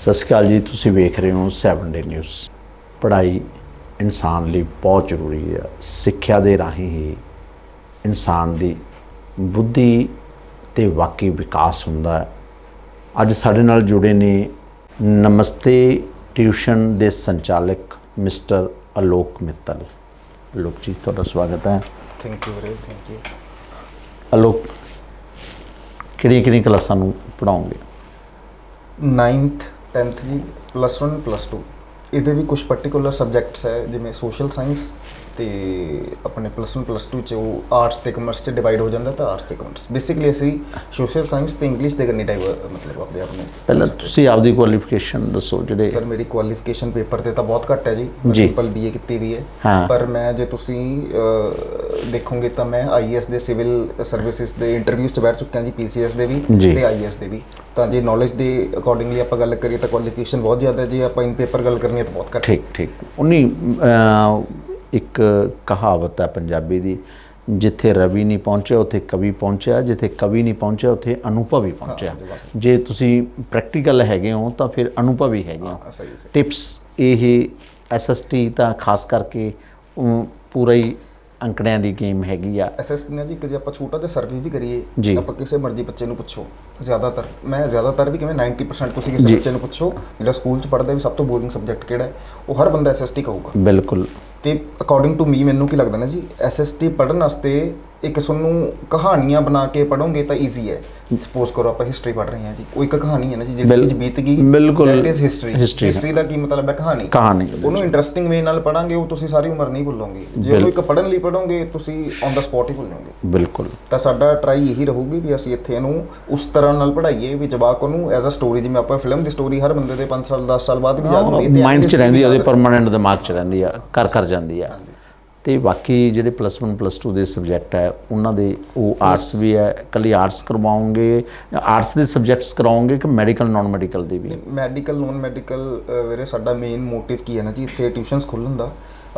ਸਤਿ ਸ਼੍ਰੀ ਅਕਾਲ ਜੀ ਤੁਸੀਂ ਵੇਖ ਰਹੇ ਹੋ 7 ਡੇ ਨਿਊਜ਼। ਪੜ੍ਹਾਈ ਇਨਸਾਨ ਲਈ ਬਹੁਤ ਜ਼ਰੂਰੀ ਹੈ। ਸਿੱਖਿਆ ਦੇ ਰਾਹੀਂ ਹੀ ਇਨਸਾਨ ਦੀ ਬੁੱਧੀ ਤੇ ਵਾਕਈ ਵਿਕਾਸ ਹੁੰਦਾ ਹੈ। ਅੱਜ ਸਾਡੇ ਨਾਲ ਜੁੜੇ ਨੇ ਨਮਸਤੇ ਟਿਊਸ਼ਨ ਦੇ ਸੰਚਾਲਕ ਮਿਸਟਰ ਅਲੋਕ ਮਿੱਤਲ। ਅਲੋਕ ਜੀ ਤੁਹਾਡਾ ਸਵਾਗਤ ਹੈ। ਥੈਂਕ ਯੂ ਵੀਰੇ ਥੈਂਕ ਯੂ ਅਲੋਕ ਕਿਹੜੀਆਂ ਕਿਹੜੀਆਂ ਕਲਾਸਾਂ ਨੂੰ ਪੜਾਉਂਗੇ 9th 10th ਜੀ ਪਲੱਸ 1 ਪਲੱਸ 2 ਇਹਦੇ ਵੀ ਕੁਝ ਪਾਰਟਿਕੂਲਰ ਸਬਜੈਕਟਸ ਹੈ ਜਿਵੇਂ ਸੋਸ਼ਲ ਸਾਇੰਸ ਤੇ ਆਪਣੇ ਪਲੱਸ 1 ਪਲੱਸ 2 ਚ ਉਹ ਆਰਟਸ ਤੇ ਕਮਰਸ ਚ ਡਿਵਾਈਡ ਹੋ ਜਾਂਦਾ ਤਾਂ ਆਰਟਸ ਤੇ ਕਮਰਸ ਬੇਸਿਕਲੀ ਅਸੀਂ ਸੋਸ਼ਲ ਸਾਇੰਸ ਤੇ ਇੰਗਲਿਸ਼ ਦੇ ਕਰਨੀ ਟਾਈਪ ਮਤਲਬ ਆਪਦੇ ਆਪ ਨੂੰ ਪਹਿਲਾਂ ਤੁਸੀਂ ਆਪਦੀ ਕੁਆਲੀਫਿਕੇਸ਼ਨ ਦੱਸੋ ਜਿਹੜੇ ਸਰ ਮੇਰੀ ਕੁਆਲੀਫਿਕੇਸ਼ਨ ਪੇਪਰ ਤੇ ਤਾਂ ਬਹੁਤ ਘੱਟ ਹੈ ਜੀ। ਸਿੰਪਲ ਬੀਏ ਕੀਤੀ ਵੀ ਹੈ। ਪਰ ਮੈਂ ਜੇ ਤੁਸੀਂ ਦੇਖੋਗੇ ਤਾਂ ਮੈਂ ਆਈਐਸ ਦੇ ਸਿਵਲ ਸਰਵਿਸਿਜ਼ ਦੇ ਇੰਟਰਵਿਊਜ਼ 'ਚ ਬੈਠ ਚੁੱਕਿਆ ਜੀ ਪੀਸੀਐਸ ਦੇ ਵੀ। ਤੇ ਆਈਐਸ ਦੇ ਵੀ ਤਾਂ ਜੇ ਨੌਲੇਜ ਦੇ ਅਕੋਰਡਿੰਗਲੀ ਆਪਾਂ ਗੱਲ ਕਰੀਏ ਤਾਂ ਕੁਆਲੀਫਿਕੇਸ਼ਨ ਬਹੁਤ ਜ਼ਿਆਦਾ ਜੇ ਆਪਾਂ ਇਨ ਪੇਪਰ ਗੱਲ ਕਰਨੀ ਹੈ ਤਾਂ ਬਹੁਤ ਘੱਟ। ਠੀਕ ਠੀਕ। ਉਨੀ ਇੱਕ ਕਹਾਵਤ ਹੈ ਪੰਜਾਬੀ ਦੀ ਜਿੱਥੇ ਰਵੀ ਨਹੀਂ ਪਹੁੰਚਿਆ ਉੱਥੇ ਕਵੀ ਪਹੁੰਚਿਆ ਜਿੱਥੇ ਕਵੀ ਨਹੀਂ ਪਹੁੰਚਿਆ ਉੱਥੇ ਅਨੁਭਵੀ ਪਹੁੰਚਿਆ। ਜੀ ਤੁਸੀਂ ਪ੍ਰੈਕਟੀਕਲ ਹੈਗੇ ਹੋ ਤਾਂ ਫਿਰ ਅਨੁਭਵੀ ਹੈਗੇ ਹੋ। ਟਿਪਸ ਇਹ ਐਸਐਸਟੀ ਤਾਂ ਖਾਸ ਕਰਕੇ ਪੂਰਾ ਹੀ ਅੰਕੜਿਆਂ ਦੀ ਗੇਮ ਹੈਗੀ ਆ ਐਸਐਸਟੀ ਨੇ ਜੀ ਕਿ ਜੇ ਆਪਾਂ ਛੋਟਾ ਜਿਹਾ ਸਰਵੇ ਵੀ ਕਰੀਏ ਜੀ। ਆਪਾਂ ਕਿਸੇ ਮਰਜ਼ੀ ਬੱਚੇ ਨੂੰ ਪੁੱਛੋ ਜ਼ਿਆਦਾਤਰ ਮੈਂ ਜ਼ਿਆਦਾਤਰ ਵੀ ਕਿਵੇਂ 90% ਤੁਸੀਂ ਕਿਸੇ। ਬੱਚੇ ਨੂੰ ਪੁੱਛੋ ਜਿਹੜਾ ਸਕੂਲ 'ਚ ਪੜ੍ਹਦਾ ਵੀ ਸਭ ਤੋਂ ਬੋਰਿੰਗ ਸਬਜੈਕਟ ਕਿਹੜਾ ਹੈ ਉਹ ਹਰ ਬੰਦਾ ਐਸਐਸਟੀ ਕਹੂਗਾ ਬਿਲਕੁਲ ਤੇ ਅਕੋਰਡਿੰਗ ਟੂ ਮੀ ਮੈਨੂੰ ਕੀ ਲੱਗਦਾ ਨਾ ਜੀ ਐਸਐਸਟੀ ਪੜ੍ਹਨ ਵਾਸਤੇ ਇੱਕ ਤੁਹਾਨੂੰ ਕਹਾਣੀਆਂ ਬਣਾ ਕੇ ਪੜੋਗੇ ਤਾਂ ਈਜ਼ੀ ਹੈ। ਸਪੋਜ਼ ਕਰੋ ਆਪਾਂ ਹਿਸਟਰੀ ਪੜ੍ਹ ਰਹੇ ਹਾਂ ਜੀ। ਉਹ ਇੱਕ ਕਹਾਣੀ ਹੈ ਨਾ ਜੀ ਜਿਹੜੀ ਚੀਜ਼ ਬੀਤ ਗਈ ਬਿਲਕੁਲ history history ਹਿਸਟਰੀ ਦਾ ਕੀ ਮਤਲਬ ਹੈ ਕਹਾਣੀ? ਕਹਾਣੀ ਉਹਨੂੰ ਇੰਟਰਸਟਿੰਗ ਵੇ ਨਾਲ ਪੜਾਂਗੇ ਉਹ ਤੁਸੀਂ ਸਾਰੀ ਉਮਰ ਨਹੀਂ ਭੁੱਲੋਗੇ। ਜੇ ਉਹਨੂੰ ਇੱਕ ਪੜਨ ਲਈ ਪੜੋਗੇ ਤੁਸੀਂ ਔਨ ਦਾ ਸਪੌਟ ਹੀ ਭੁੱਲ ਜਾਓਗੇ ਬਿਲਕੁਲ। ਤਾਂ ਸਾਡਾ ਟਰਾਈ ਇਹੀ ਰਹੂਗੀ ਵੀ ਅਸੀਂ ਇੱਥੇ ਇਹਨੂੰ ਉਸ ਤਰ੍ਹਾਂ ਨਾਲ ਪੜ੍ਹਾਈਏ ਵੀ ਜਵਾਕ ਉਹਨੂੰ ਐਜ਼ ਅ ਸਟੋਰੀ ਜਿਵੇਂ ਆਪਾਂ ਫਿਲਮ ਦੀ ਸਟੋਰੀ ਹਰ ਬੰਦੇ ਦੇ 5 ਸਾਲ 10 ਸਾਲ ਬਾਅਦ ਵੀ ਯਾਦ ਹੁੰਦੀ ਹੈ ਮਾਈਂਡ 'ਚ ਰਹਿੰਦੀ ਆ ਉਹਦੇ ਪਰਮਾਨੈਂਟ ਦਿਮਾਗ 'ਚ ਰਹਿੰਦੀ ਆ ਕਰ ਕਰ ਜਾਂਦੀ ਆ। ਤੇ ਬਾਕੀ ਜਿਹੜੇ ਪਲੱਸ 1 ਪਲੱਸ 2 ਦੇ ਸਬਜੈਕਟ ਹੈ ਉਹਨਾਂ ਦੇ ਉਹ ਆਰਟਸ ਵੀ ਹੈ ਕੱਲੀ ਆਰਟਸ ਕਰਵਾਉਂਗੇ ਆਰਟਸ ਦੇ ਸਬਜੈਕਟਸ ਕਰਾਉਂਗੇ ਕਿ ਮੈਡੀਕਲ ਨਾਨ ਮੈਡੀਕਲ ਦੇ ਵੀ? ਮੈਡੀਕਲ ਨੋਨ ਮੈਡੀਕਲ ਵੀਰੇ ਸਾਡਾ ਮੇਨ ਮੋਟਿਵ ਕੀ ਹੈ ਨਾ ਜੀ? ਇੱਥੇ ਟਿਊਸ਼ਨਸ ਖੋਲ੍ਹਣ ਦਾ।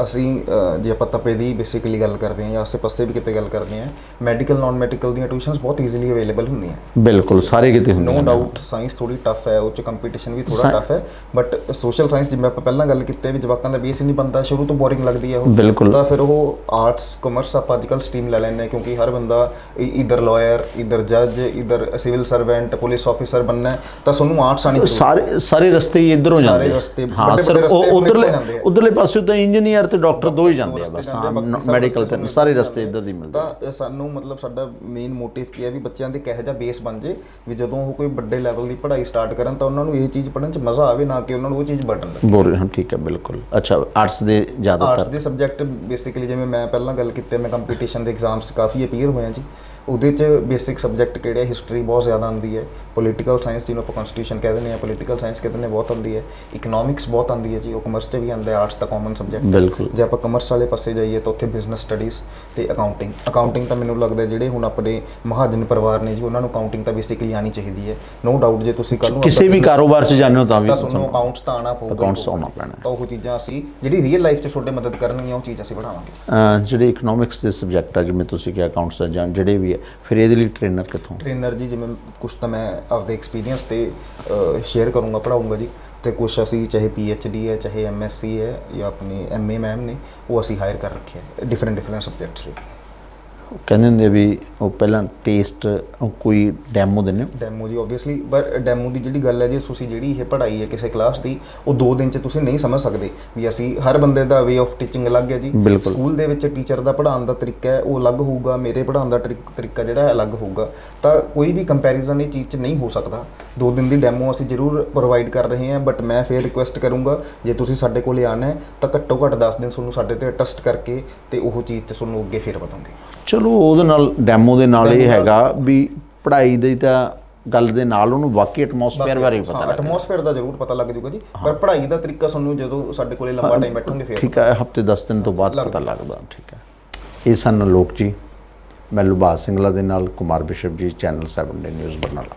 ਅਸੀਂ ਜੇ ਆਪਾਂ ਤਪੇ ਦੀ ਬੇਸਿਕਲੀ ਗੱਲ ਕਰਦੇ ਹਾਂ ਜਾਂ ਆਸੇ-ਪਾਸੇ ਵੀ ਕਿਤੇ ਗੱਲ ਕਰਦੇ ਹਾਂ ਮੈਡੀਕਲ ਨਾਨ ਮੈਡੀਕਲ ਦੀਆਂ ਟਿਊਸ਼ਨਸ ਬਹੁਤ ਈਜ਼ੀਲੀ ਅਵੇਲੇਬਲ ਹੁੰਦੀਆਂ ਬਿਲਕੁਲ ਸਾਰੇ ਕਿਤੇ ਹੁੰਦੇ ਨੋ ਡਾਊਟ ਸਾਇੰਸ ਥੋੜੀ ਟਫ ਹੈ ਉਹ ਚ ਕੰਪੀਟੀਸ਼ਨ ਵੀ ਥੋੜਾ ਟਫ ਹੈ ਬਟ ਸੋਸ਼ਲ ਸਾਇੰਸ ਜਿਵੇਂ ਆਪਾਂ ਪਹਿਲਾਂ ਗੱਲ ਕੀਤੀ ਹੈ ਵੀ ਜਵਾਕਾਂ ਦਾ ਬੇਸ ਨਹੀਂ ਬੰਦਾ ਸ਼ੁਰੂ ਤੋਂ ਬੋਰਿੰਗ ਲੱਗਦੀ ਹੈ ਉਹ ਤਾਂ ਫਿਰ ਉਹ ਆਰਟਸ ਕਮਰਸ ਆਪਾਂ ਅੱਜਕੱਲ ਸਟਰੀਮ ਲੈ ਲੈਂਦੇ ਕਿਉਂਕਿ ਹਰ ਬੰਦਾ ਇਧਰ ਲਾਇਰ ਇਧਰ ਜੱਜ ਇਧਰ ਸਿਵਲ ਸਰਵੈਂਟ ਪੁਲਿਸ ਆਫੀਸਰ ਬਣਨਾ ਹੈ, ਤਾਂ ਤੁਹਾਨੂੰ ਆਰਟਸ ਆਣੀ। ਸਾਰੇ ਸਾਰੇ ਰਸਤੇ ਹੀ ਇਧਰੋਂ ਸਾਰੇ ਜਾਂਦੇ ਆ। ਰਸਤੇ, ਹਾਂ ਸਰ ਉਧਰਲੇ। ਉਧਰਲੇ ਪਾਸੇ ਤਾਂ ਇੰਜੀਨੀਅਰ ਤੇ ਡਾਕਟਰ ਦੋ ਹੀ ਜਾਂਦੇ ਆ ਬਸ ਆ, ਮੈਡੀਕਲ ਤੇ ਸਾਰੇ ਰਸਤੇ ਇਧਰ ਦੀ ਮਿਲਦੇ ਆ। ਤਾਂ ਸਾਨੂੰ ਮਤਲਬ ਸਾਡਾ ਮੇਨ ਮੋਟਿਵ ਕੀ ਹੈ ਵੀ ਬੱਚਿਆਂ ਦੇ ਕਿਹੋ ਜਿਹਾ ਬੇਸ ਬਣ ਜੇ ਵੀ ਜਦੋਂ ਉਹ ਕੋਈ ਵੱਡੇ ਲੈਵਲ ਦੀ ਪੜ੍ਹਾਈ ਸਟਾਰਟ ਕਰਨ ਤਾਂ ਉਹਨਾਂ ਨੂੰ ਇਹ ਚੀਜ਼ ਪੜ੍ਹਨ 'ਚ ਮਜ਼ਾ ਆਵੇ ਨਾ ਕਿ ਉਹਨਾਂ ਨੂੰ ਉਹ ਚੀਜ਼ ਬਟਨ ਲੱਗੇ ਬੋਲ ਰਹੇ ਹਾਂ ਠੀਕ ਹੈ ਬਿਲਕੁਲ। ਅੱਛਾ ਆਰਟਸ ਦੇ ਆਰਟਸ ਜ਼ਿਆਦਾਤਰ ਦੇ ਸਬਜੈਕਟ ਬੇਸਿਕਲੀ ਜਿਵੇਂ ਮੈਂ ਪਹਿਲਾਂ ਗੱਲ ਕੀਤੀ ਮੈਂ ਕੰਪੀਟੀਸ਼ਨ ਦੇ ਐਗਜ਼ਾਮਸ ਕਾਫੀ ਅਪੀਅਰ ਹੋਇਆ ਜੀ। ਉਹਦੇ 'ਚ ਬੇਸਿਕ ਸਬਜੈਕਟ ਕਿਹੜੇ ਹਿਸਟਰੀ ਬਹੁਤ ਜ਼ਿਆਦਾ ਆਉਂਦੀ ਹੈ। ਪੋਲੀਟੀਕਲ ਸਾਇੰਸ ਜਿਹਨੂੰ ਆਪਾਂ ਕਨਸਟੀਟਿਊਸ਼ਨ ਕਹਿੰਦੇ ਨੇ ਪੋਲੀਟੀਕਲ ਸਾਇੰਸ ਕਹਿੰਦੇ ਨੇ ਬਹੁਤ ਆਉਂਦੀ ਹੈ। ਇਕਨੋਮਿਕਸ ਬਹੁਤ ਆਉਂਦੀ ਹੈ ਜੀ ਉਹ ਕਮਰਸ 'ਚ ਵੀ ਆਉਂਦਾ ਹੈ ਆਰਟਸ ਦਾ ਕਾਮਨ ਸਬਜੈਕਟ ਜੇ ਆਪਾਂ ਕਮਰਸ ਵਾਲੇ ਪਾਸੇ ਜਾਈਏ ਤਾਂ ਉੱਥੇ ਬਿਜ਼ਨਸ ਸਟੱਡੀਜ਼ ਤੇ ਅਕਾਊਂਟਿੰਗ ਅਕਾਊਂਟਿੰਗ ਤਾਂ ਮੈਨੂੰ ਲੱਗਦਾ ਜਿਹੜੇ ਹੁਣ ਆਪਣੇ ਮਹਾਜਨ ਪਰਿਵਾਰ ਨੇ ਜੀ ਉਹਨਾਂ ਨੂੰ ਅਕਾਊਂਟਿੰਗ ਤਾਂ ਬੇਸਿਕਲੀ ਆਣੀ ਚਾਹੀਦੀ ਹੈ। ਨੋ ਡਾਊਟ ਜੇ ਤੁਸੀਂ ਕੱਲ ਨੂੰ ਕਿਸੇ ਵੀ ਕਾਰੋਬਾਰ 'ਚ ਜਾਂਦੇ ਹੋ ਤਾਂ ਵੀ ਤੁਹਾਨੂੰ ਅਕਾਊਂਟਸ ਤਾਂ ਆਣਾ ਪਊਗਾ ਪਊਗਾ। ਆਉਣਾ ਪੈਣਾ। ਤਾਂ ਉਹ ਚੀਜ਼ਾਂ ਅਸੀਂ ਜਿਹੜੀ ਰੀਅਲ ਲਾਈਫ 'ਚ ਤੁਹਾਡੇ ਮਦਦ ਕਰਨਗੀਆਂ ਉਹ ਚੀਜ਼ ਅਸੀਂ ਪੜਾਵਾਂਗੇ ਜਿਹੜੇ ਇਕਨੋਮਿਕਸ ਦੇ ਸਬਜੈਕਟ ਆ ਜਿਵੇਂ ਤੁਸੀਂ ਕਿਹਾ ਅਕਾਊਂਟਸ ਜਾਂ ਜਿਹੜੇ ਵੀ ਹੈ। ਫਿਰ ਇਹਦੇ ਲਈ ਟ੍ਰੇਨਰ ਕਿੱਥੋਂ? ਟ੍ਰੇਨਰ ਜੀ, ਜਿਵੇਂ ਕੁਝ ਤਾਂ ਮੈਂ ਆਪਦੇ ਐਕਸਪੀਰੀਅੰਸ ਤੇ ਸ਼ੇਅਰ ਕਰੂੰਗਾ ਪੜਾਉਂਗਾ ਜੀ। ਤੇ ਕੁਝ ਅਸੀਂ ਚਾਹੇ ਡੀ ਹੈ, ਚਾਹੇ ਐਮਐਸਸੀ ਹੈ, ਜਾਂ ਆਪਣੇ ਏ ਮੈਮ ਨੇ, ਉਹ ਅਸੀਂ ਹਾਇਰ ਕਰ ਰੱਖਿਆ ਹੈ ਡਿਫਰੈਂਟ ਡਿਫਰੈਂਟ ਸਬਜੈਕਟਸ ਲਈ। ਕਹਿੰਦੇ ਹੁੰਦੇ ਵੀ ਉਹ ਪਹਿਲਾਂ ਟੇਸਟ ਕੋਈ ਡੈਮੋ ਦਿੰਦੇ ਹੋ? ਡੈਮੋ ਜੀ ਆਬਵੀਅਸਲੀ ਪਰ ਡੈਮੋ ਦੀ ਜਿਹੜੀ ਗੱਲ ਹੈ ਜੀ ਤੁਸੀਂ ਜਿਹੜੀ ਇਹ ਪੜ੍ਹਾਈ ਹੈ ਕਿਸੇ ਕਲਾਸ ਦੀ ਉਹ 2 ਦਿਨ ਚ ਤੁਸੀਂ ਨਹੀਂ ਸਮਝ ਸਕਦੇ ਵੀ ਅਸੀਂ ਹਰ ਬੰਦੇ ਦਾ ਵੇ ਆਫ ਟੀਚਿੰਗ ਅਲੱਗ ਹੈ ਜੀ। ਸਕੂਲ ਦੇ ਵਿੱਚ ਟੀਚਰ ਦਾ ਪੜ੍ਹਾਉਣ ਦਾ ਤਰੀਕਾ ਹੈ ਉਹ ਅਲੱਗ ਹੋਊਗਾ ਮੇਰੇ ਪੜ੍ਹਾਉਣ ਦਾ ਤਰੀਕ- ਤਰੀਕਾ ਜਿਹੜਾ ਹੈ ਅਲੱਗ ਹੋਊਗਾ। ਤਾਂ ਕੋਈ ਵੀ ਕੰਪੈਰੀਜ਼ਨ ਇਹ ਚੀਜ਼ 'ਚ ਨਹੀਂ ਹੋ ਸਕਦਾ। 2 ਦਿਨ ਦੀ ਡੈਮੋ ਅਸੀਂ ਜ਼ਰੂਰ ਪ੍ਰੋਵਾਈਡ ਕਰ ਰਹੇ ਹਾਂ ਬਟ ਮੈਂ ਫੇਰ ਰਿਕੁਐਸਟ ਕਰੂੰਗਾ ਜੇ ਤੁਸੀਂ ਸਾਡੇ ਕੋਲੇ ਆਣਾ ਹੈ ਤਾਂ ਘੱਟੋ ਘੱਟ 10 ਦਿਨ ਤੁਹਾਨੂੰ ਸਾਡੇ ਤੇ ਟੈਸਟ ਕਰਕੇ ਤੇ ਉਹ ਚੀਜ਼ 'ਚ ਤੁਹਾਨੂੰ ਅੱਗੇ ਫੇਰ ਵਧਾਂਗੇ ਚਲੋ ਉਹਦੇ ਨਾਲ ਡੈਮੋ ਦੇ ਨਾਲ ਇਹ ਹੈਗਾ ਵੀ ਪੜ੍ਹਾਈ ਦੀ ਤਾਂ ਗੱਲ ਦੇ ਨਾਲ ਉਹਨੂੰ ਵਾਕਈ ਐਟਮੋਸਫੇਅਰ ਬਾਰੇ ਪਤਾ ਲੱਗ ਐਟਮੋਸਫੇਅਰ ਦਾ ਜ਼ਰੂਰ ਪਤਾ ਲੱਗ ਜਾਊਗਾ ਜੀ। ਪਰ ਪੜ੍ਹਾਈ ਦਾ ਤਰੀਕਾ ਤੁਹਾਨੂੰ ਜਦੋਂ ਸਾਡੇ ਕੋਲੇ ਲੰਬਾ ਟਾਈਮ ਬੈਠੋਗੇ ਫੇਰ ਠੀਕ ਹੈ ਹਫ਼ਤੇ 10 ਦਿਨ ਤੋਂ ਬਾਅਦ ਪਤਾ ਲੱਗਦਾ। ਠੀਕ ਹੈ। ਇਹ ਸਨ ਲੋਕ ਜੀ ਮੈਂ ਲੁਭਾ ਸਿੰਘਲਾ ਦੇ ਨਾਲ ਕੁਮਾਰ ਬਿਸ਼ਪ ਜੀ ਚੈਨਲ 7 ਡੇ ਨਿਊਜ਼ ਬਰਨਾਲਾ।